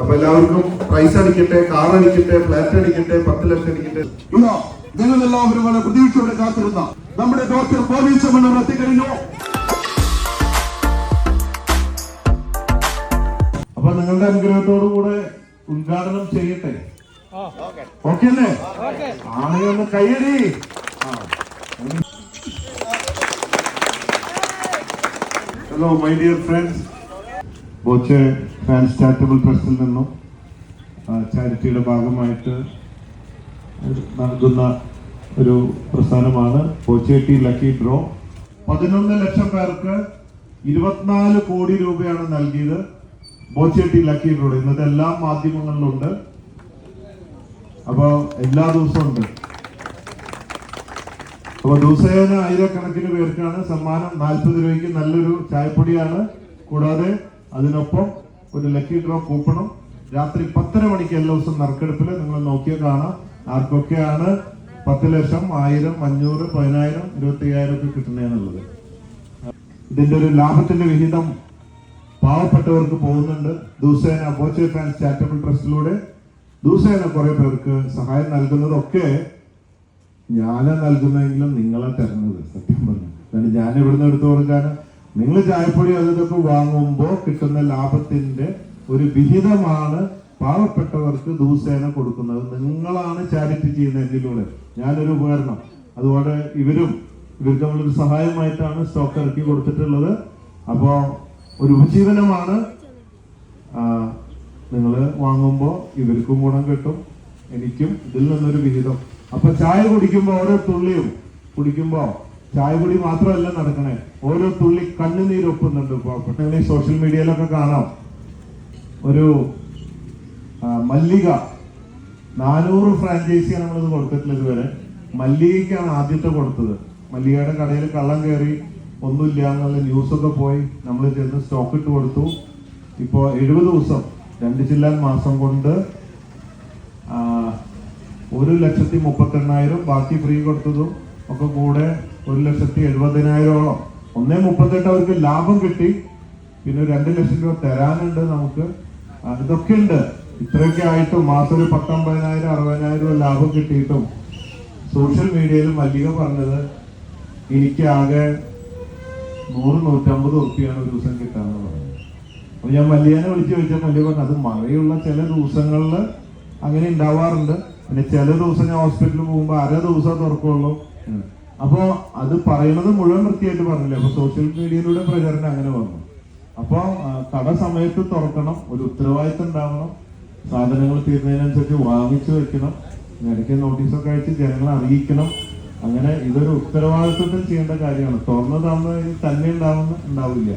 അപ്പൊ എല്ലാവർക്കും പ്രൈസ് അടിക്കട്ടെ കാർ അടിക്കട്ടെ ഫ്ലാറ്റ് അടിക്കട്ടെ പത്ത് ലക്ഷം അടിക്കട്ടെ. നിങ്ങളെല്ലാവരും വളരെ പ്രതീക്ഷയോടെ കാത്തിരുന്ന നമ്മുടെ ഡോക്ടർ മണ്ണം എത്തിക്കഴിഞ്ഞു അപ്പൊ നിങ്ങളുടെ അനുഗ്രഹത്തോടു കൂടെ ഉദ്ഘാടനം ചെയ്യട്ടെ. ഓക്കെ അല്ലേ? ആളുകൾ ഒന്ന് കൈയടി. Hello my dear friends Boche fans charitable ട്രസ്റ്റിൽ നിന്നും ചാരിറ്റിയുടെ ഭാഗമായിട്ട് നൽകുന്ന ഒരു പ്രസ്ഥാനമാണ് ബോച്ചേട്ടി ലക്കി ഡ്രോ. പതിനൊന്ന് ലക്ഷം പേർക്ക് ഇരുപത്തിനാല് കോടി രൂപയാണ് നൽകിയത് ബോച്ചേട്ടി ലക്കി ഡ്രോ ഇന്നത്തെ എല്ലാ മാധ്യമങ്ങളിലുണ്ട്. അപ്പോൾ എല്ലാ ദിവസവും ഉണ്ട്. അപ്പൊ ദിവസേന ആയിരക്കണക്കിന് പേർക്കാണ് സമ്മാനം. നാൽപ്പത് രൂപയ്ക്ക് നല്ലൊരു ചായപ്പൊടിയാണ്. കൂടാതെ അതിനൊപ്പം ഒരു ലക്കി ഡ്രോ കൂപ്പണും രാത്രി പത്തര മണിക്ക് എല്ലാ ദിവസം നറുക്കെടുപ്പിൽ നിങ്ങൾ നോക്കിയാൽ കാണാം. ആർക്കൊക്കെയാണ് പത്ത് ലക്ഷം ആയിരം അഞ്ഞൂറ് പതിനായിരം ഇരുപത്തി അയ്യായിരം ഒക്കെ കിട്ടുന്നതെന്നുള്ളത് ഇതിന്റെ ഒരു ലാഭത്തിന്റെ വിഹിതം പാവപ്പെട്ടവർക്ക് പോകുന്നുണ്ട്. ദിവസേന ബോച്ചെ ഫാൻസ് ചാരിറ്റബിൾ ട്രസ്റ്റിലൂടെ ദിവസേന കുറെ പേർക്ക് സഹായം നൽകുന്നതൊക്കെ ഞാനാ നൽകുന്നതെങ്കിലും നിങ്ങളെ തരുന്നത് സത്യം പറഞ്ഞു ഞാൻ ഇവിടുന്ന് എടുത്തു കൊടുക്കാൻ നിങ്ങൾ ചായപ്പൊടി അത് ഇതൊക്കെ വാങ്ങുമ്പോൾ കിട്ടുന്ന ലാഭത്തിന്റെ ഒരു വിഹിതമാണ് പാവപ്പെട്ടവർക്ക് ദിവസേന കൊടുക്കുന്നത്. നിങ്ങളാണ് ചാരിറ്റി ചെയ്യുന്നത് എന്നിലൂടെ ഞാനൊരു ഉപകരണം. അതുപോലെ ഇവരും ഇവർക്ക് നമ്മളൊരു സഹായമായിട്ടാണ് സ്റ്റോക്ക് ഇറക്കി കൊടുത്തിട്ടുള്ളത്. അപ്പോ ഒരു ഉപജീവനമാണ്. നിങ്ങൾ വാങ്ങുമ്പോൾ ഇവർക്കും ഗുണം കിട്ടും. എനിക്കും ഇതിൽ നിന്നൊരു വിഹിതം. അപ്പൊ ചായ കുടിക്കുമ്പോൾ ഓരോ തുള്ളിയും കുടിക്കുമ്പോൾ ചായ കുടി മാത്രമല്ല നടക്കണേ. ഓരോ തുള്ളി കണ്ണുനീരൊപ്പുന്നുണ്ട് പെട്ടെന്ന് സോഷ്യൽ മീഡിയയിലൊക്കെ കാണാം. ഒരു മല്ലിക. നാനൂറ് ഫ്രാഞ്ചൈസിയാണ് നമ്മളിത് കൊടുത്തിട്ടില്ല ഇതുവരെ. മല്ലികയ്ക്കാണ് ആദ്യത്തെ കൊടുത്തത്. മല്ലികയുടെ കടയിൽ കള്ളം കയറി ഒന്നുമില്ല എന്നുള്ള ന്യൂസൊക്കെ പോയി. നമ്മൾ ചെന്ന് സ്റ്റോക്ക് ഇട്ട് കൊടുത്തു. ഇപ്പോൾ എഴുപത് ദിവസം രണ്ട് ജില്ലാൻ മാസം കൊണ്ട് ഒരു ലക്ഷത്തി മുപ്പത്തെണ്ണായിരം ബാക്കി ഫ്രീ കൊടുത്തതും ഒക്കെ കൂടെ ഒരു ലക്ഷത്തി എഴുപതിനായിരോളം. ഒന്നേ മുപ്പത്തെട്ട് അവർക്ക് ലാഭം കിട്ടി. പിന്നെ രണ്ട് ലക്ഷം രൂപ തരാനുണ്ട് നമുക്ക്. ഇതൊക്കെ ഉണ്ട്. ഇത്രയൊക്കെ ആയിട്ടും മാസം ഒരു പത്തൊമ്പതിനായിരം അറുപതിനായിരം രൂപ ലാഭം കിട്ടിയിട്ടും സോഷ്യൽ മീഡിയയിൽ മല്ലിക പറഞ്ഞത് എനിക്ക് ആകെ നൂറ് നൂറ്റമ്പത് ഉറുപ്പിയാണ് ഒരു ദിവസം കിട്ടാന്ന് പറഞ്ഞത്. അപ്പൊ ഞാൻ മല്ലികനെ വിളിച്ചു ചോദിച്ചാൽ മല്ലിക പറഞ്ഞു അത് മഴയുള്ള ചില ദിവസങ്ങളിൽ അങ്ങനെ ഉണ്ടാവാറുണ്ട്. പിന്നെ ചില ദിവസം ഞാൻ ഹോസ്പിറ്റലിൽ പോകുമ്പോൾ അര ദിവസം തുറക്കുള്ളൂ. അപ്പോ അത് പറയുന്നത് മുഴുവൻ വൃത്തിയായിട്ട് പറഞ്ഞില്ലേ? അപ്പൊ സോഷ്യൽ മീഡിയയിലൂടെ പ്രചരണം അങ്ങനെ വന്നു. അപ്പൊ കട സമയത്ത് തുറക്കണം ഒരു ഉത്തരവാദിത്തം ഉണ്ടാവണം. സാധനങ്ങൾ തീരുന്നതിനനുസരിച്ച് വാങ്ങിച്ചു വെക്കണം. ഇടയ്ക്ക് നോട്ടീസൊക്കെ അയച്ച് ജനങ്ങളെ അറിയിക്കണം. അങ്ങനെ ഇതൊരു ഉത്തരവാദിത്വത്തിൽ ചെയ്യേണ്ട കാര്യമാണ്. തുറന്നു തന്നെ ഉണ്ടാവുന്ന ഉണ്ടാവില്ല.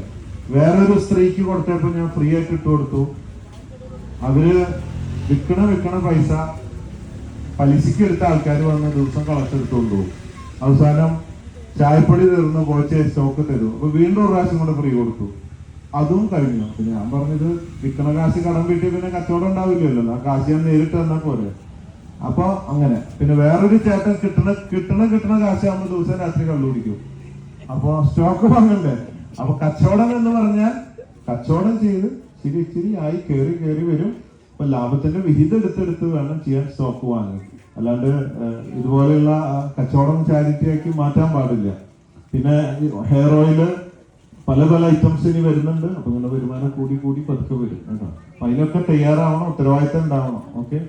വേറൊരു സ്ത്രീക്ക് കൊടുത്തപ്പോ ഞാൻ ഫ്രീ ആയിട്ട് ഇട്ട് കൊടുത്തു. അവർ വിൽക്കണ വിൽക്കണ പൈസ പലിശക്ക് എടുത്ത ആൾക്കാർ വന്ന ദിവസം കളക്ട് എടുത്തുകൊണ്ട് പോകും. അവസാനം ചായപ്പൊടി തീർന്ന് കുറച്ച് സ്റ്റോക്ക് തരും. അപ്പൊ വീണ്ടും ഒരു പ്രാവശ്യം കൂടെ ഫ്രീ കൊടുത്തു. അതും കഴിഞ്ഞു. അപ്പൊ ഞാൻ പറഞ്ഞത് വിൽക്കണ കാശ് കടം വീട്ടിൽ പിന്നെ കച്ചവടം ഉണ്ടാവില്ലല്ലോ. ആ കാശ് ഞാൻ നേരിട്ട് തന്നാ പോലെ അപ്പൊ അങ്ങനെ. പിന്നെ വേറൊരു ചേട്ടൻ കിട്ടണ കിട്ടണ കിട്ടണ കാശ് ആകുമ്പോൾ ദിവസം രാത്രി കള്ളു അപ്പൊ സ്റ്റോക്ക് വാങ്ങണ്ടേ? അപ്പൊ കച്ചവടം എന്ന് പറഞ്ഞാൽ കച്ചവടം ചെയ്ത് ഇച്ചിരി ഇച്ചിരി ആയി കയറി കയറി വരും. അപ്പൊ ലാഭത്തിന്റെ വിഹിതം എടുത്തെടുത്ത് വേണം ചെയ്യാൻ സ്റ്റോക്ക് വാങ്ങി അല്ലാണ്ട് ഇതുപോലെയുള്ള കച്ചവടം ചാരിറ്റി ആക്കി മാറ്റാൻ പാടില്ല. പിന്നെ ഹെയർ ഓയിൽ പല പല ഐറ്റംസ് ഇനി വരുന്നുണ്ട്. അപ്പൊ നിങ്ങളുടെ വരുമാനം കൂടി കൂടി പതുക്കെ വരും കേട്ടോ. അപ്പൊ അതിനൊക്കെ തയ്യാറാവണം ഉത്തരവാദിത്തം ഉണ്ടാവണം. ഓക്കെ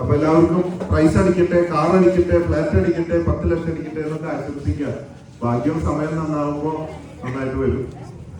അപ്പൊ എല്ലാവർക്കും പ്രൈസ് അടിക്കട്ടെ കാർ അടിക്കട്ടെ ഫ്ലാറ്റ് അടിക്കട്ടെ പത്ത് ലക്ഷം അടിക്കട്ടെ എന്നൊക്കെ ആശംസിക്കുക ഭാഗ്യം സമയം നന്നാവുമ്പോ നന്നായിട്ട് വരും.